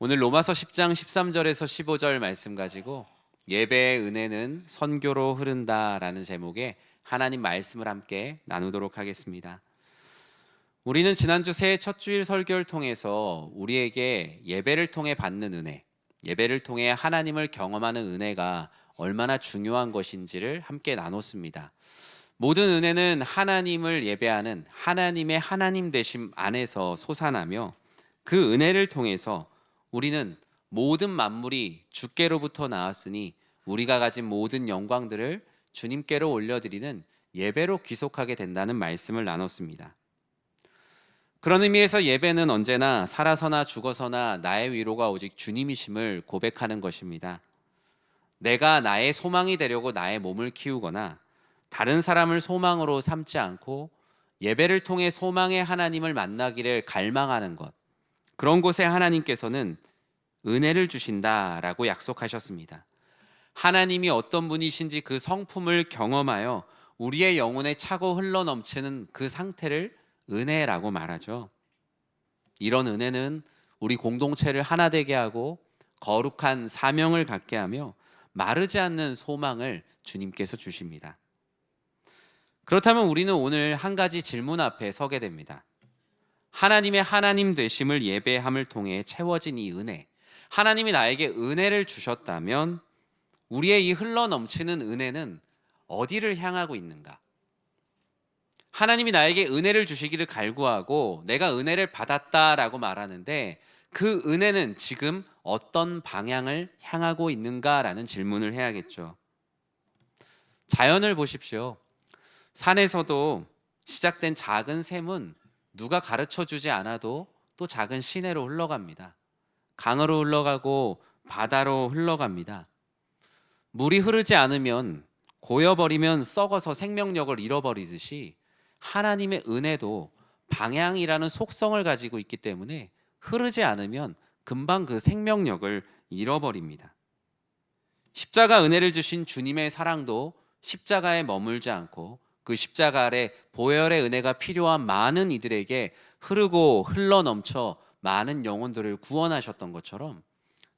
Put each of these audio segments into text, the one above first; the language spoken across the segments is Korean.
오늘 로마서 10장 13절에서 15절 말씀 가지고 예배의 은혜는 선교로 흐른다라는 제목의 하나님 말씀을 함께 나누도록 하겠습니다. 우리는 지난주 새해 첫 주일 설교를 통해서 우리에게 예배를 통해 받는 은혜, 예배를 통해 하나님을 경험하는 은혜가 얼마나 중요한 것인지를 함께 나눴습니다. 모든 은혜는 하나님을 예배하는 하나님의 하나님 되심 안에서 솟아나며 그 은혜를 통해서 우리는 모든 만물이 주께로부터 나왔으니 우리가 가진 모든 영광들을 주님께로 올려드리는 예배로 귀속하게 된다는 말씀을 나눴습니다. 그런 의미에서 예배는 언제나 살아서나 죽어서나 나의 위로가 오직 주님이심을 고백하는 것입니다. 내가 나의 소망이 되려고 나의 몸을 키우거나 다른 사람을 소망으로 삼지 않고 예배를 통해 소망의 하나님을 만나기를 갈망하는 것. 그런 곳에 하나님께서는 은혜를 주신다라고 약속하셨습니다. 하나님이 어떤 분이신지 그 성품을 경험하여 우리의 영혼에 차고 흘러 넘치는 그 상태를 은혜라고 말하죠. 이런 은혜는 우리 공동체를 하나 되게 하고 거룩한 사명을 갖게 하며 마르지 않는 소망을 주님께서 주십니다. 그렇다면 우리는 오늘 한 가지 질문 앞에 서게 됩니다. 하나님의 하나님 되심을 예배함을 통해 채워진 이 은혜, 하나님이 나에게 은혜를 주셨다면 우리의 이 흘러 넘치는 은혜는 어디를 향하고 있는가? 하나님이 나에게 은혜를 주시기를 갈구하고 내가 은혜를 받았다라고 말하는데 그 은혜는 지금 어떤 방향을 향하고 있는가라는 질문을 해야겠죠. 자연을 보십시오. 산에서도 시작된 작은 샘은 누가 가르쳐 주지 않아도 또 작은 시내로 흘러갑니다. 강으로 흘러가고 바다로 흘러갑니다. 물이 흐르지 않으면 고여버리면 썩어서 생명력을 잃어버리듯이 하나님의 은혜도 방향이라는 속성을 가지고 있기 때문에 흐르지 않으면 금방 그 생명력을 잃어버립니다. 십자가 은혜를 주신 주님의 사랑도 십자가에 머물지 않고 그 십자가 아래 보혈의 은혜가 필요한 많은 이들에게 흐르고 흘러 넘쳐 많은 영혼들을 구원하셨던 것처럼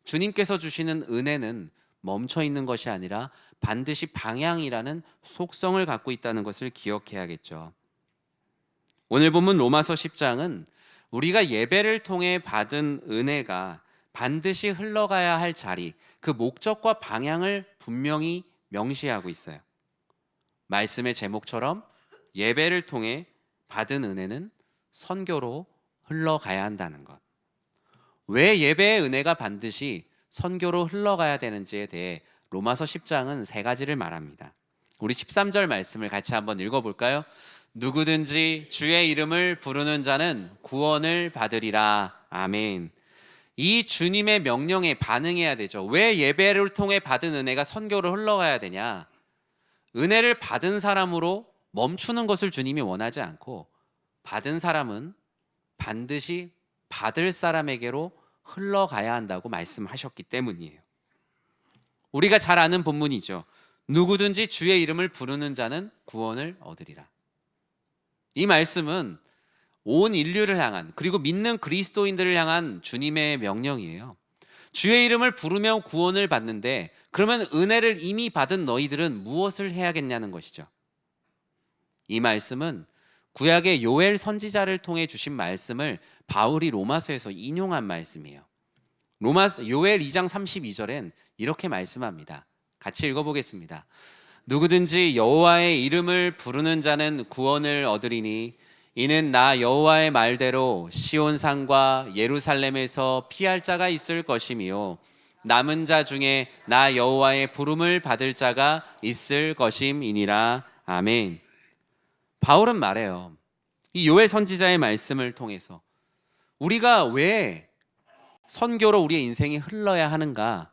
주님께서 주시는 은혜는 멈춰 있는 것이 아니라 반드시 방향이라는 속성을 갖고 있다는 것을 기억해야겠죠. 오늘 본문 로마서 10장은 우리가 예배를 통해 받은 은혜가 반드시 흘러가야 할 자리, 그 목적과 방향을 분명히 명시하고 있어요. 말씀의 제목처럼 예배를 통해 받은 은혜는 선교로 흘러가야 한다는 것. 왜 예배의 은혜가 반드시 선교로 흘러가야 되는지에 대해 로마서 10장은 세 가지를 말합니다. 우리 13절 말씀을 같이 한번 읽어볼까요? 누구든지 주의 이름을 부르는 자는 구원을 받으리라. 아멘. 이 주님의 명령에 반응해야 되죠. 왜 예배를 통해 받은 은혜가 선교로 흘러가야 되냐? 은혜를 받은 사람으로 멈추는 것을 주님이 원하지 않고 받은 사람은 반드시 받을 사람에게로 흘러가야 한다고 말씀하셨기 때문이에요. 우리가 잘 아는 본문이죠. 누구든지 주의 이름을 부르는 자는 구원을 얻으리라. 이 말씀은 온 인류를 향한 그리고 믿는 그리스도인들을 향한 주님의 명령이에요. 주의 이름을 부르며 구원을 받는데 그러면 은혜를 이미 받은 너희들은 무엇을 해야겠냐는 것이죠. 이 말씀은 구약의 요엘 선지자를 통해 주신 말씀을 바울이 로마서에서 인용한 말씀이에요. 로마 요엘 2장 32절엔 이렇게 말씀합니다. 같이 읽어보겠습니다. 누구든지 여호와의 이름을 부르는 자는 구원을 얻으리니 이는 나 여호와의 말대로 시온 산과 예루살렘에서 피할 자가 있을 것이미요 남은 자 중에 나 여호와의 부름을 받을 자가 있을 것임이니라 아멘. 바울은 말해요. 이 요엘 선지자의 말씀을 통해서 우리가 왜 선교로 우리의 인생이 흘러야 하는가?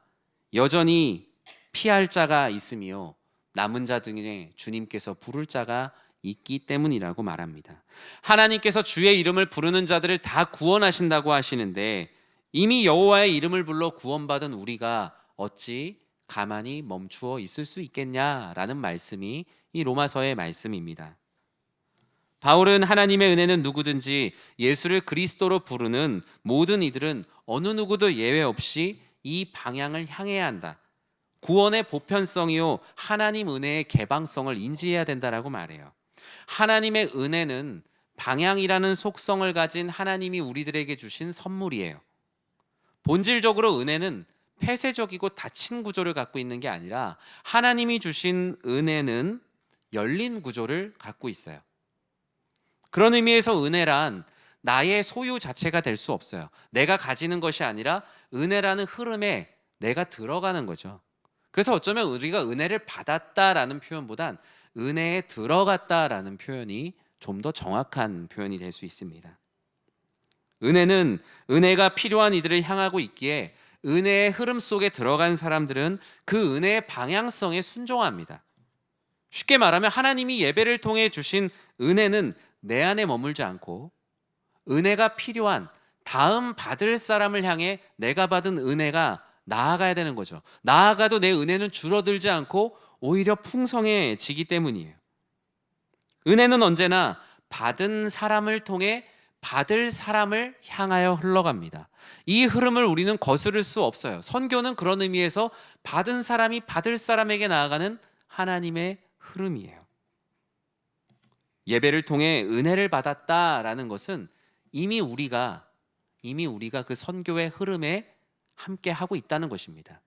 여전히 피할 자가 있으며 남은 자 중에 주님께서 부를 자가 있기 때문이라고 말합니다. 하나님께서 주의 이름을 부르는 자들을 다 구원하신다고 하시는데 이미 여호와의 이름을 불러 구원받은 우리가 어찌 가만히 멈추어 있을 수 있겠냐라는 말씀이 이 로마서의 말씀입니다. 바울은 하나님의 은혜는 누구든지 예수를 그리스도로 부르는 모든 이들은 어느 누구도 예외 없이 이 방향을 향해야 한다. 구원의 보편성이요 하나님 은혜의 개방성을 인지해야 된다라고 말해요. 하나님의 은혜는 방향이라는 속성을 가진 하나님이 우리들에게 주신 선물이에요. 본질적으로 은혜는 폐쇄적이고 닫힌 구조를 갖고 있는 게 아니라 하나님이 주신 은혜는 열린 구조를 갖고 있어요. 그런 의미에서 은혜란 나의 소유 자체가 될 수 없어요. 내가 가지는 것이 아니라 은혜라는 흐름에 내가 들어가는 거죠. 그래서 어쩌면 우리가 은혜를 받았다라는 표현보단 은혜에 들어갔다라는 표현이 좀 더 정확한 표현이 될 수 있습니다. 은혜는 은혜가 필요한 이들을 향하고 있기에 은혜의 흐름 속에 들어간 사람들은 그 은혜의 방향성에 순종합니다. 쉽게 말하면 하나님이 예배를 통해 주신 은혜는 내 안에 머물지 않고 은혜가 필요한 다음 받을 사람을 향해 내가 받은 은혜가 나아가야 되는 거죠. 나아가도 내 은혜는 줄어들지 않고 오히려 풍성해지기 때문이에요. 은혜는 언제나 받은 사람을 통해 받을 사람을 향하여 흘러갑니다. 이 흐름을 우리는 거스를 수 없어요. 선교는 그런 의미에서 받은 사람이 받을 사람에게 나아가는 하나님의 흐름이에요. 예배를 통해 은혜를 받았다라는 것은 이미 우리가 이미 우리가 그 선교의 흐름에 함께 하고 있다는 것입니다.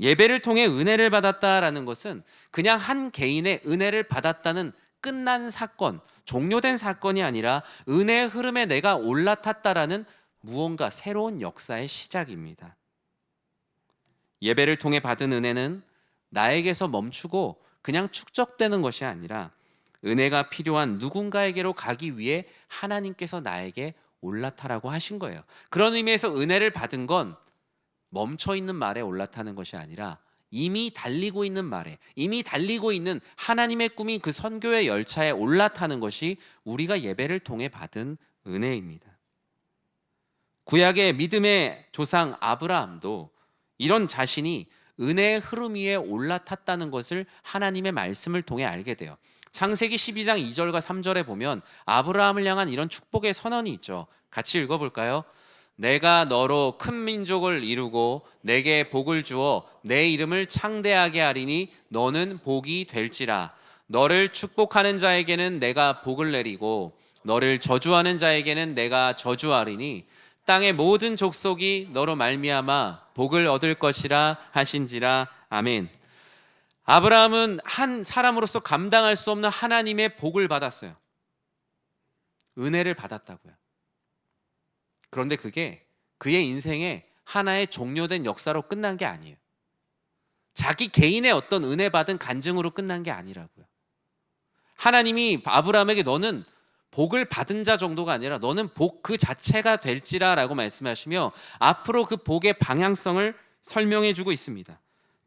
예배를 통해 은혜를 받았다라는 것은 그냥 한 개인의 은혜를 받았다는 끝난 사건, 종료된 사건이 아니라 은혜의 흐름에 내가 올라탔다라는 무언가 새로운 역사의 시작입니다. 예배를 통해 받은 은혜는 나에게서 멈추고 그냥 축적되는 것이 아니라 은혜가 필요한 누군가에게로 가기 위해 하나님께서 나에게 올라타라고 하신 거예요. 그런 의미에서 은혜를 받은 건 멈춰 있는 말에 올라타는 것이 아니라 이미 달리고 있는 말에 이미 달리고 있는 하나님의 꿈인 그 선교의 열차에 올라타는 것이 우리가 예배를 통해 받은 은혜입니다. 구약의 믿음의 조상 아브라함도 이런 자신이 은혜의 흐름 위에 올라탔다는 것을 하나님의 말씀을 통해 알게 돼요. 창세기 12장 2절과 3절에 보면 아브라함을 향한 이런 축복의 선언이 있죠. 같이 읽어볼까요? 내가 너로 큰 민족을 이루고 내게 복을 주어 내 이름을 창대하게 하리니 너는 복이 될지라. 너를 축복하는 자에게는 내가 복을 내리고 너를 저주하는 자에게는 내가 저주하리니 땅의 모든 족속이 너로 말미암아 복을 얻을 것이라 하신지라. 아멘. 아브라함은 한 사람으로서 감당할 수 없는 하나님의 복을 받았어요. 은혜를 받았다고요. 그런데 그게 그의 인생의 하나의 종료된 역사로 끝난 게 아니에요. 자기 개인의 어떤 은혜 받은 간증으로 끝난 게 아니라고요. 하나님이 아브라함에게 너는 복을 받은 자 정도가 아니라 너는 복 그 자체가 될지라라고 말씀하시며 앞으로 그 복의 방향성을 설명해 주고 있습니다.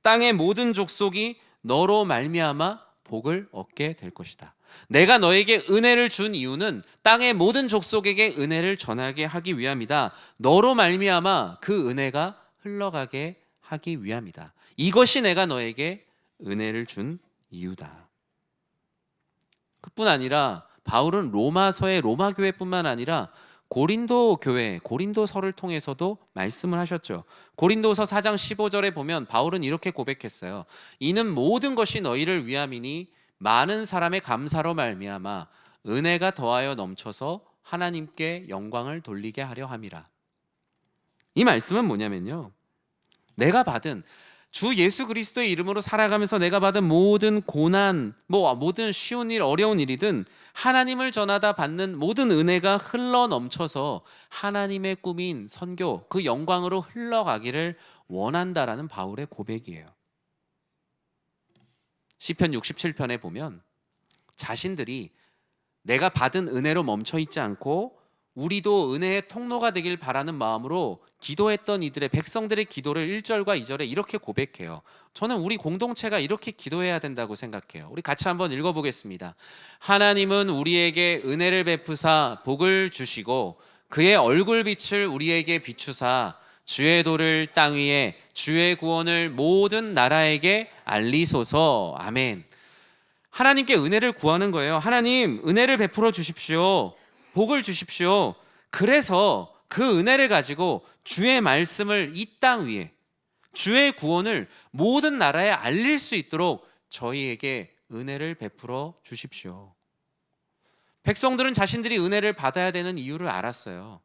땅의 모든 족속이 너로 말미암아 복을 얻게 될 것이다. 내가 너에게 은혜를 준 이유는 땅의 모든 족속에게 은혜를 전하게 하기 위함이다. 너로 말미암아 그 은혜가 흘러가게 하기 위함이다. 이것이 내가 너에게 은혜를 준 이유다. 그뿐 아니라 바울은 로마서의 로마 교회뿐만 아니라 고린도 교회, 고린도서를 통해서도 말씀을 하셨죠. 고린도서 4장 15절에 보면 바울은 이렇게 고백했어요. 이는 모든 것이 너희를 위함이니 많은 사람의 감사로 말미암아 은혜가 더하여 넘쳐서 하나님께 영광을 돌리게 하려 함이라. 이 말씀은 뭐냐면요. 내가 받은 주 예수 그리스도의 이름으로 살아가면서 내가 받은 모든 고난, 뭐 모든 쉬운 일, 어려운 일이든 하나님을 전하다 받는 모든 은혜가 흘러 넘쳐서 하나님의 꿈인 선교, 그 영광으로 흘러가기를 원한다라는 바울의 고백이에요. 시편 67편에 보면 자신들이 내가 받은 은혜로 멈춰 있지 않고 우리도 은혜의 통로가 되길 바라는 마음으로 기도했던 이들의 백성들의 기도를 1절과 2절에 이렇게 고백해요. 저는 우리 공동체가 이렇게 기도해야 된다고 생각해요. 우리 같이 한번 읽어 보겠습니다. 하나님은 우리에게 은혜를 베푸사 복을 주시고 그의 얼굴 빛을 우리에게 비추사 주의 도를 땅 위에 주의 구원을 모든 나라에게 알리소서. 아멘. 하나님께 은혜를 구하는 거예요. 하나님, 은혜를 베풀어 주십시오. 복을 주십시오. 그래서 그 은혜를 가지고 주의 말씀을 이 땅 위에 주의 구원을 모든 나라에 알릴 수 있도록 저희에게 은혜를 베풀어 주십시오. 백성들은 자신들이 은혜를 받아야 되는 이유를 알았어요.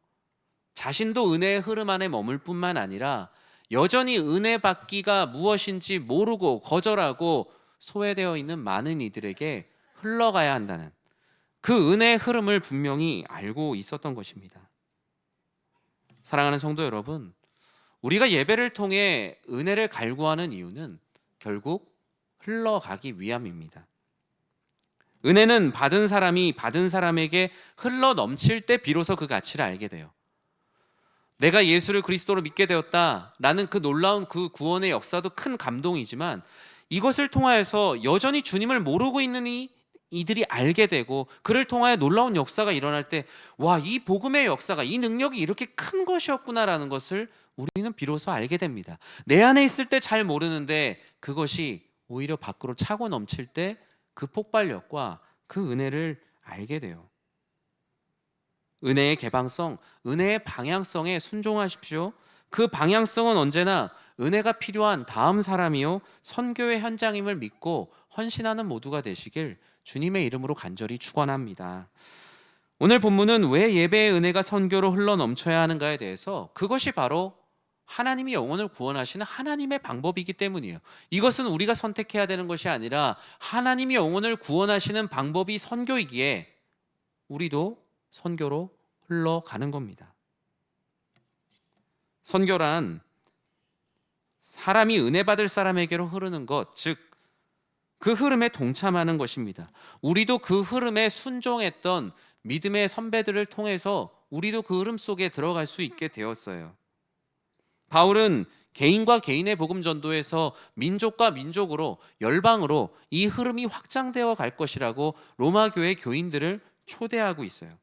자신도 은혜의 흐름 안에 머물 뿐만 아니라 여전히 은혜 받기가 무엇인지 모르고 거절하고 소외되어 있는 많은 이들에게 흘러가야 한다는 그 은혜의 흐름을 분명히 알고 있었던 것입니다. 사랑하는 성도 여러분, 우리가 예배를 통해 은혜를 갈구하는 이유는 결국 흘러가기 위함입니다. 은혜는 받은 사람이 받은 사람에게 흘러 넘칠 때 비로소 그 가치를 알게 돼요. 내가 예수를 그리스도로 믿게 되었다 라는 그 놀라운 그 구원의 역사도 큰 감동이지만 이것을 통하여서 여전히 주님을 모르고 있는 이 이들이 알게 되고 그를 통하여 놀라운 역사가 일어날 때 와 이 복음의 역사가 이 능력이 이렇게 큰 것이었구나라는 것을 우리는 비로소 알게 됩니다. 내 안에 있을 때 잘 모르는데 그것이 오히려 밖으로 차고 넘칠 때 그 폭발력과 그 은혜를 알게 돼요. 은혜의 개방성, 은혜의 방향성에 순종하십시오. 그 방향성은 언제나 은혜가 필요한 다음 사람이요 선교의 현장임을 믿고 헌신하는 모두가 되시길 주님의 이름으로 간절히 축원합니다. 오늘 본문은 왜 예배의 은혜가 선교로 흘러 넘쳐야 하는가에 대해서 그것이 바로 하나님이 영혼을 구원하시는 하나님의 방법이기 때문이에요. 이것은 우리가 선택해야 되는 것이 아니라 하나님이 영혼을 구원하시는 방법이 선교이기에 우리도 선교로 흘러가는 겁니다. 선교란 사람이 은혜 받을 사람에게로 흐르는 것, 즉, 그 흐름에 동참하는 것입니다. 우리도 그 흐름에 순종했던 믿음의 선배들을 통해서 우리도 그 흐름 속에 들어갈 수 있게 되었어요. 바울은 개인과 개인의 복음 전도에서 민족과 민족으로 열방으로 이 흐름이 확장되어 갈 것이라고 로마 교회 교인들을 초대하고 있어요.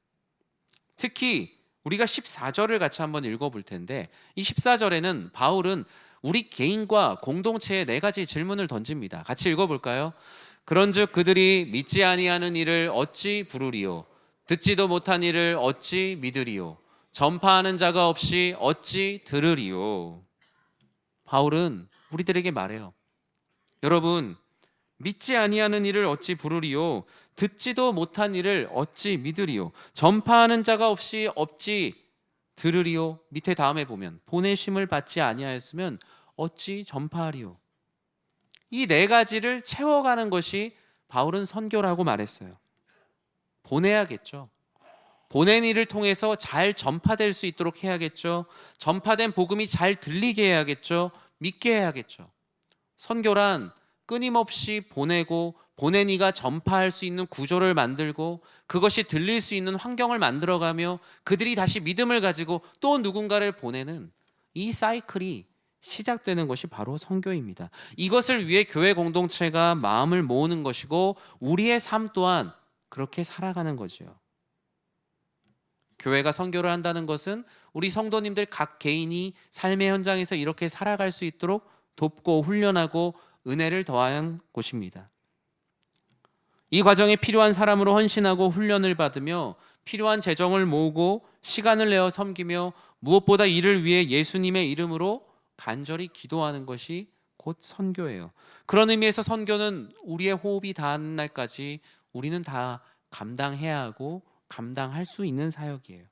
특히 우리가 14절을 같이 한번 읽어 볼 텐데 이 14절에는 바울은 우리 개인과 공동체에 네 가지 질문을 던집니다. 같이 읽어 볼까요? 그런즉 그들이 믿지 아니하는 일을 어찌 부르리요 듣지도 못한 일을 어찌 믿으리요 전파하는 자가 없이 어찌 들으리요 바울은 우리들에게 말해요. 여러분 믿지 아니하는 일을 어찌 부르리요 듣지도 못한 일을 어찌 믿으리요 전파하는 자가 없이 어찌 들으리요 밑에 다음에 보면 보내심을 받지 아니하였으면 어찌 전파하리요 이 네 가지를 채워가는 것이 바울은 선교라고 말했어요. 보내야겠죠. 보낸 일을 통해서 잘 전파될 수 있도록 해야겠죠. 전파된 복음이 잘 들리게 해야겠죠. 믿게 해야겠죠. 선교란 끊임없이 보내고 보낸 이가 전파할 수 있는 구조를 만들고 그것이 들릴 수 있는 환경을 만들어가며 그들이 다시 믿음을 가지고 또 누군가를 보내는 이 사이클이 시작되는 것이 바로 선교입니다. 이것을 위해 교회 공동체가 마음을 모으는 것이고 우리의 삶 또한 그렇게 살아가는 거죠. 교회가 선교를 한다는 것은 우리 성도님들 각 개인이 삶의 현장에서 이렇게 살아갈 수 있도록 돕고 훈련하고 은혜를 더한 곳입니다. 이 과정에 필요한 사람으로 헌신하고 훈련을 받으며 필요한 재정을 모으고 시간을 내어 섬기며 무엇보다 이를 위해 예수님의 이름으로 간절히 기도하는 것이 곧 선교예요. 그런 의미에서 선교는 우리의 호흡이 닿는 날까지 우리는 다 감당해야 하고 감당할 수 있는 사역이에요.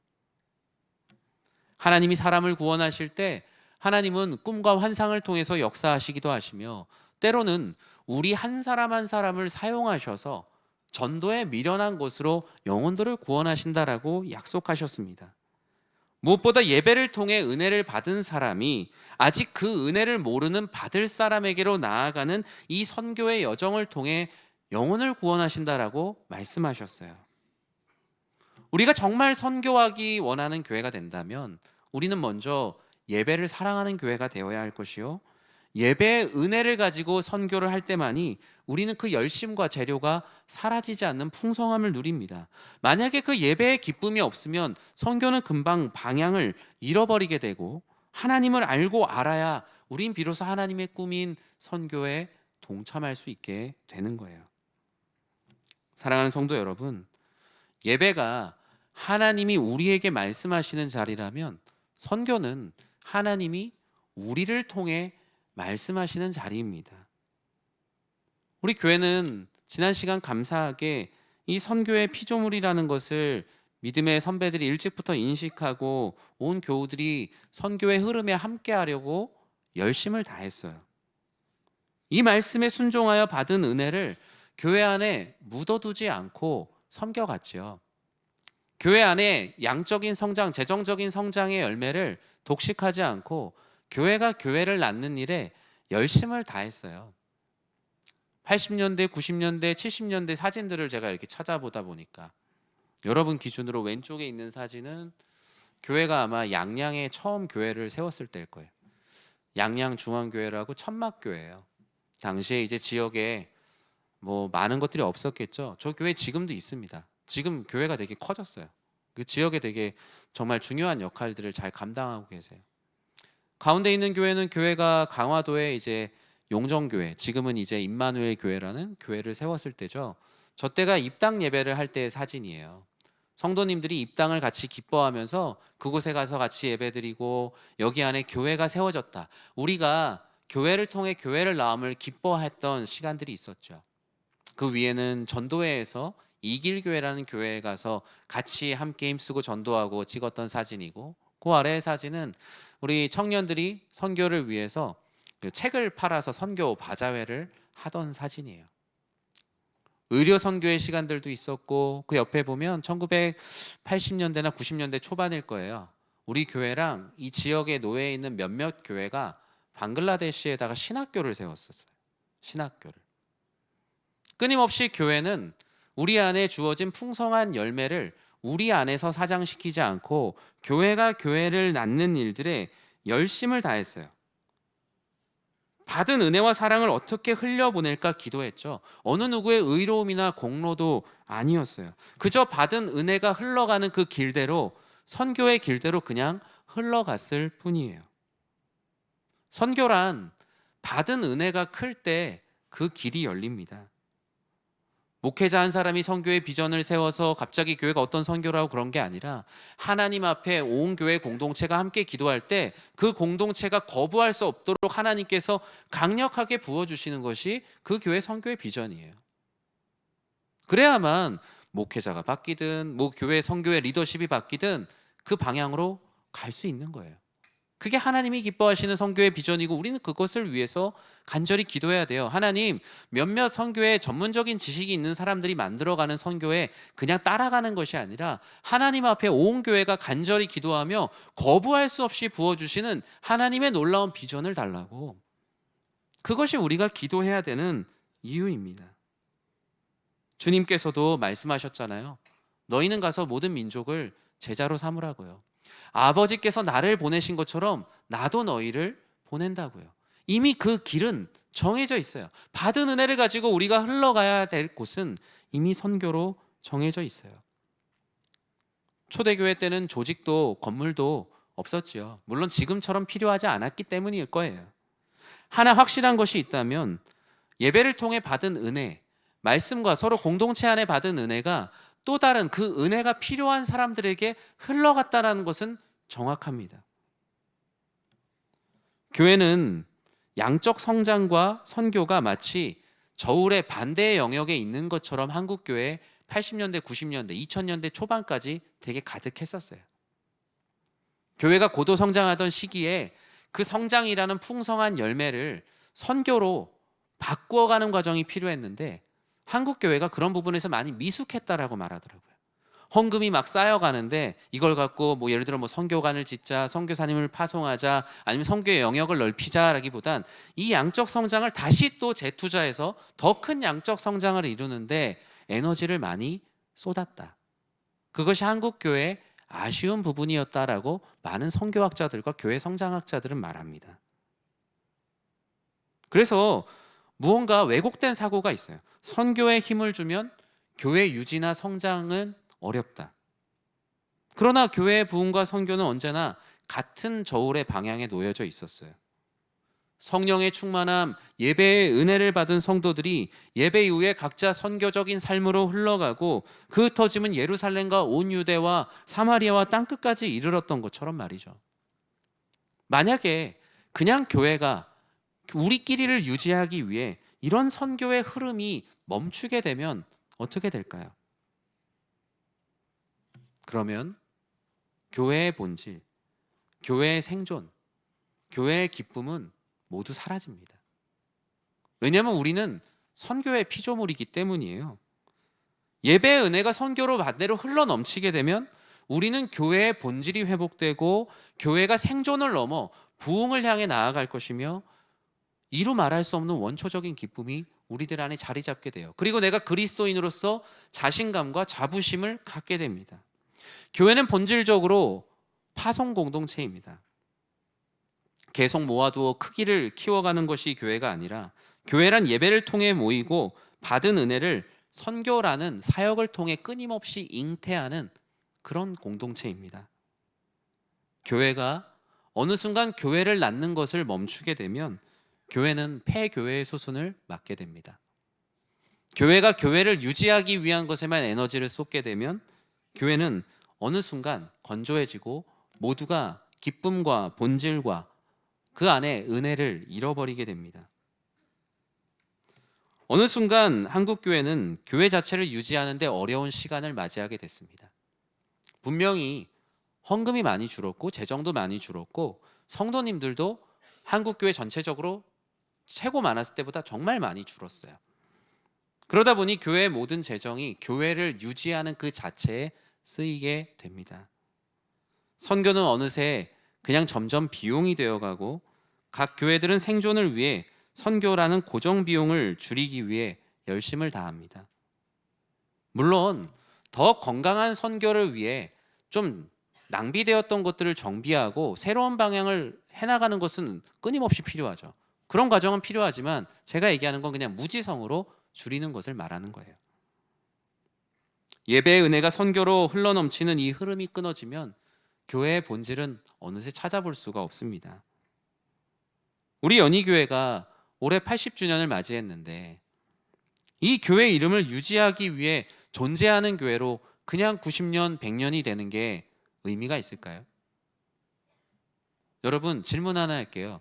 하나님이 사람을 구원하실 때 하나님은 꿈과 환상을 통해서 역사하시기도 하시며 때로는 우리 한 사람 한 사람을 사용하셔서 전도에 미련한 곳으로 영혼들을 구원하신다라고 약속하셨습니다. 무엇보다 예배를 통해 은혜를 받은 사람이 아직 그 은혜를 모르는 받을 사람에게로 나아가는 이 선교의 여정을 통해 영혼을 구원하신다라고 말씀하셨어요. 우리가 정말 선교하기 원하는 교회가 된다면 우리는 먼저 예배를 사랑하는 교회가 되어야 할 것이요. 예배의 은혜를 가지고 선교를 할 때만이 우리는 그 열심과 재료가 사라지지 않는 풍성함을 누립니다. 만약에 그 예배의 기쁨이 없으면 선교는 금방 방향을 잃어버리게 되고 하나님을 알고 알아야 우린 비로소 하나님의 꿈인 선교에 동참할 수 있게 되는 거예요. 사랑하는 성도 여러분, 예배가 하나님이 우리에게 말씀하시는 자리라면 선교는 하나님이 우리를 통해 말씀하시는 자리입니다. 우리 교회는 지난 시간 감사하게 이 선교의 피조물이라는 것을 믿음의 선배들이 일찍부터 인식하고 온 교우들이 선교의 흐름에 함께하려고 열심을 다했어요. 이 말씀에 순종하여 받은 은혜를 교회 안에 묻어두지 않고 섬겨갔지요. 교회 안에 양적인 성장, 재정적인 성장의 열매를 독식하지 않고 교회가 교회를 낳는 일에 열심을 다했어요. 80년대, 90년대, 70년대 사진들을 제가 이렇게 찾아보다 보니까 여러분 기준으로 왼쪽에 있는 사진은 교회가 아마 양양에 처음 교회를 세웠을 때일 거예요. 양양 중앙교회라고 천막교회예요. 당시에 이제 지역에 뭐 많은 것들이 없었겠죠. 저 교회 지금도 있습니다. 지금 교회가 되게 커졌어요. 그 지역에 되게 정말 중요한 역할들을 잘 감당하고 계세요. 가운데 있는 교회는 교회가 강화도에 이제 용정교회, 지금은 이제 임마누엘 교회라는 교회를 세웠을 때죠. 저 때가 입당 예배를 할 때의 사진이에요. 성도님들이 입당을 같이 기뻐하면서 그곳에 가서 같이 예배드리고 여기 안에 교회가 세워졌다. 우리가 교회를 통해 교회를 나옴을 기뻐했던 시간들이 있었죠. 그 위에는 전도회에서 이길교회라는 교회에 가서 같이 함께 힘쓰고 전도하고 찍었던 사진이고 그 아래의 사진은 우리 청년들이 선교를 위해서 그 책을 팔아서 선교 바자회를 하던 사진이에요. 의료 선교의 시간들도 있었고 그 옆에 보면 1980년대나 90년대 초반일 거예요. 우리 교회랑 이 지역에 놓여 있는 몇몇 교회가 방글라데시에다가 신학교를 세웠었어요. 신학교를. 끊임없이 교회는 우리 안에 주어진 풍성한 열매를 우리 안에서 사장시키지 않고 교회가 교회를 낳는 일들에 열심을 다했어요. 받은 은혜와 사랑을 어떻게 흘려보낼까 기도했죠. 어느 누구의 의로움이나 공로도 아니었어요. 그저 받은 은혜가 흘러가는 그 길대로 선교의 길대로 그냥 흘러갔을 뿐이에요. 선교란 받은 은혜가 클 때 그 길이 열립니다. 목회자 한 사람이 선교의 비전을 세워서 갑자기 교회가 어떤 선교라고 그런 게 아니라 하나님 앞에 온 교회 공동체가 함께 기도할 때 그 공동체가 거부할 수 없도록 하나님께서 강력하게 부어 주시는 것이 그 교회 선교의 비전이에요. 그래야만 목회자가 바뀌든 뭐 교회 선교의 리더십이 바뀌든 그 방향으로 갈 수 있는 거예요. 그게 하나님이 기뻐하시는 선교의 비전이고 우리는 그것을 위해서 간절히 기도해야 돼요. 하나님, 몇몇 선교에 전문적인 지식이 있는 사람들이 만들어가는 선교에 그냥 따라가는 것이 아니라 하나님 앞에 온 교회가 간절히 기도하며 거부할 수 없이 부어주시는 하나님의 놀라운 비전을 달라고. 그것이 우리가 기도해야 되는 이유입니다. 주님께서도 말씀하셨잖아요. 너희는 가서 모든 민족을 제자로 삼으라고요. 아버지께서 나를 보내신 것처럼 나도 너희를 보낸다고요. 이미 그 길은 정해져 있어요. 받은 은혜를 가지고 우리가 흘러가야 될 곳은 이미 선교로 정해져 있어요. 초대교회 때는 조직도 건물도 없었지요. 물론 지금처럼 필요하지 않았기 때문일 거예요. 하나 확실한 것이 있다면 예배를 통해 받은 은혜, 말씀과 서로 공동체 안에 받은 은혜가 또 다른 그 은혜가 필요한 사람들에게 흘러갔다라는 것은 정확합니다. 교회는 양적 성장과 선교가 마치 저울의 반대의 영역에 있는 것처럼 한국 교회 80년대, 90년대, 2000년대 초반까지 되게 가득했었어요. 교회가 고도 성장하던 시기에 그 성장이라는 풍성한 열매를 선교로 바꾸어가는 과정이 필요했는데 한국 교회가 그런 부분에서 많이 미숙했다라고 말하더라고요. 헌금이 막 쌓여가는데 이걸 갖고 뭐 예를 들어 뭐 선교관을 짓자, 선교사님을 파송하자, 아니면 선교의 영역을 넓히자라기보단 이 양적 성장을 다시 또 재투자해서 더 큰 양적 성장을 이루는데 에너지를 많이 쏟았다. 그것이 한국 교회의 아쉬운 부분이었다라고 많은 선교학자들과 교회 성장학자들은 말합니다. 그래서 무언가 왜곡된 사고가 있어요. 선교에 힘을 주면 교회 유지나 성장은 어렵다. 그러나 교회의 부흥과 선교는 언제나 같은 저울의 방향에 놓여져 있었어요. 성령의 충만함, 예배의 은혜를 받은 성도들이 예배 이후에 각자 선교적인 삶으로 흘러가고 그 흩어짐은 예루살렘과 온 유대와 사마리아와 땅끝까지 이르렀던 것처럼 말이죠. 만약에 그냥 교회가 우리끼리를 유지하기 위해 이런 선교의 흐름이 멈추게 되면 어떻게 될까요? 그러면 교회의 본질, 교회의 생존, 교회의 기쁨은 모두 사라집니다. 왜냐하면 우리는 선교의 피조물이기 때문이에요. 예배의 은혜가 선교로 반대로 흘러 넘치게 되면 우리는 교회의 본질이 회복되고 교회가 생존을 넘어 부흥을 향해 나아갈 것이며 이루 말할 수 없는 원초적인 기쁨이 우리들 안에 자리 잡게 돼요. 그리고 내가 그리스도인으로서 자신감과 자부심을 갖게 됩니다. 교회는 본질적으로 파송 공동체입니다. 계속 모아두어 크기를 키워가는 것이 교회가 아니라 교회란 예배를 통해 모이고 받은 은혜를 선교라는 사역을 통해 끊임없이 잉태하는 그런 공동체입니다. 교회가 어느 순간 교회를 낳는 것을 멈추게 되면 교회는 폐교회의 수순을 맞게 됩니다. 교회가 교회를 유지하기 위한 것에만 에너지를 쏟게 되면 교회는 어느 순간 건조해지고 모두가 기쁨과 본질과 그 안에 은혜를 잃어버리게 됩니다. 어느 순간 한국 교회는 교회 자체를 유지하는데 어려운 시간을 맞이하게 됐습니다. 분명히 헌금이 많이 줄었고 재정도 많이 줄었고 성도님들도 한국 교회 전체적으로 최고 많았을 때보다 정말 많이 줄었어요. 그러다 보니 교회의 모든 재정이 교회를 유지하는 그 자체에 쓰이게 됩니다. 선교는 어느새 그냥 점점 비용이 되어가고 각 교회들은 생존을 위해 선교라는 고정 비용을 줄이기 위해 열심을 다합니다. 물론 더 건강한 선교를 위해 좀 낭비되었던 것들을 정비하고 새로운 방향을 해나가는 것은 끊임없이 필요하죠. 그런 과정은 필요하지만 제가 얘기하는 건 그냥 무지성으로 줄이는 것을 말하는 거예요. 예배의 은혜가 선교로 흘러넘치는 이 흐름이 끊어지면 교회의 본질은 어느새 찾아볼 수가 없습니다. 우리 연희교회가 올해 80주년을 맞이했는데 이 교회 이름을 유지하기 위해 존재하는 교회로 그냥 90년, 100년이 되는 게 의미가 있을까요? 여러분 질문 하나 할게요.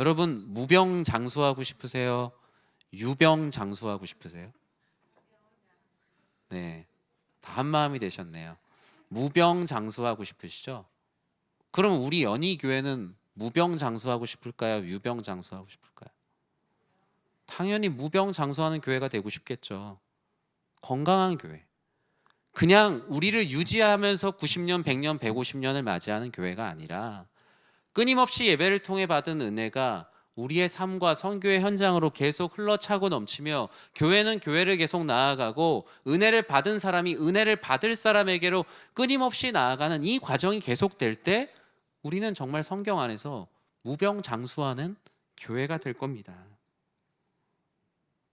여러분 무병 장수하고 싶으세요? 유병 장수하고 싶으세요? 네. 다 한 마음이 되셨네요. 무병 장수하고 싶으시죠? 그럼 우리 연희 교회는 무병 장수하고 싶을까요? 유병 장수하고 싶을까요? 당연히 무병 장수하는 교회가 되고 싶겠죠. 건강한 교회. 그냥 우리를 유지하면서 90년, 100년, 150년을 맞이하는 교회가 아니라 끊임없이 예배를 통해 받은 은혜가 우리의 삶과 선교의 현장으로 계속 흘러차고 넘치며 교회는 교회를 계속 나아가고 은혜를 받은 사람이 은혜를 받을 사람에게로 끊임없이 나아가는 이 과정이 계속될 때 우리는 정말 성경 안에서 무병장수하는 교회가 될 겁니다.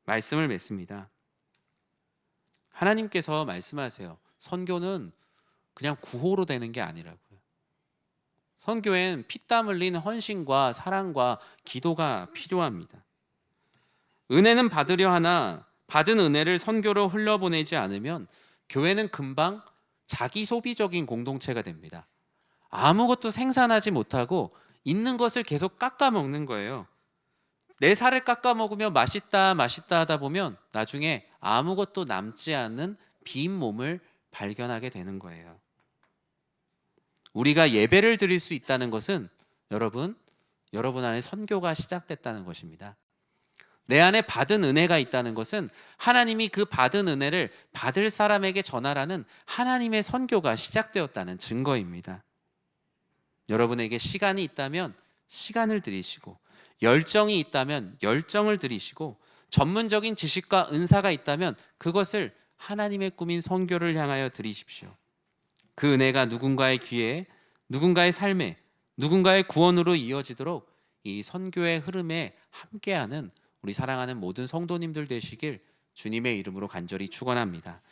말씀을 맺습니다. 하나님께서 말씀하세요. 선교는 그냥 구호로 되는 게 아니라고요. 선교엔 피땀 흘린 헌신과 사랑과 기도가 필요합니다. 은혜는 받으려 하나 받은 은혜를 선교로 흘려보내지 않으면 교회는 금방 자기 소비적인 공동체가 됩니다. 아무것도 생산하지 못하고 있는 것을 계속 깎아 먹는 거예요. 내 살을 깎아 먹으며 맛있다 맛있다 하다 보면 나중에 아무것도 남지 않는 빈 몸을 발견하게 되는 거예요. 우리가 예배를 드릴 수 있다는 것은 여러분, 여러분 안에 선교가 시작됐다는 것입니다. 내 안에 받은 은혜가 있다는 것은 하나님이 그 받은 은혜를 받을 사람에게 전하라는 하나님의 선교가 시작되었다는 증거입니다. 여러분에게 시간이 있다면 시간을 들이시고 열정이 있다면 열정을 들이시고 전문적인 지식과 은사가 있다면 그것을 하나님의 꿈인 선교를 향하여 드리십시오. 그 은혜가 누군가의 귀에 누군가의 삶에 누군가의 구원으로 이어지도록 이 선교의 흐름에 함께하는 우리 사랑하는 모든 성도님들 되시길 주님의 이름으로 간절히 축원합니다.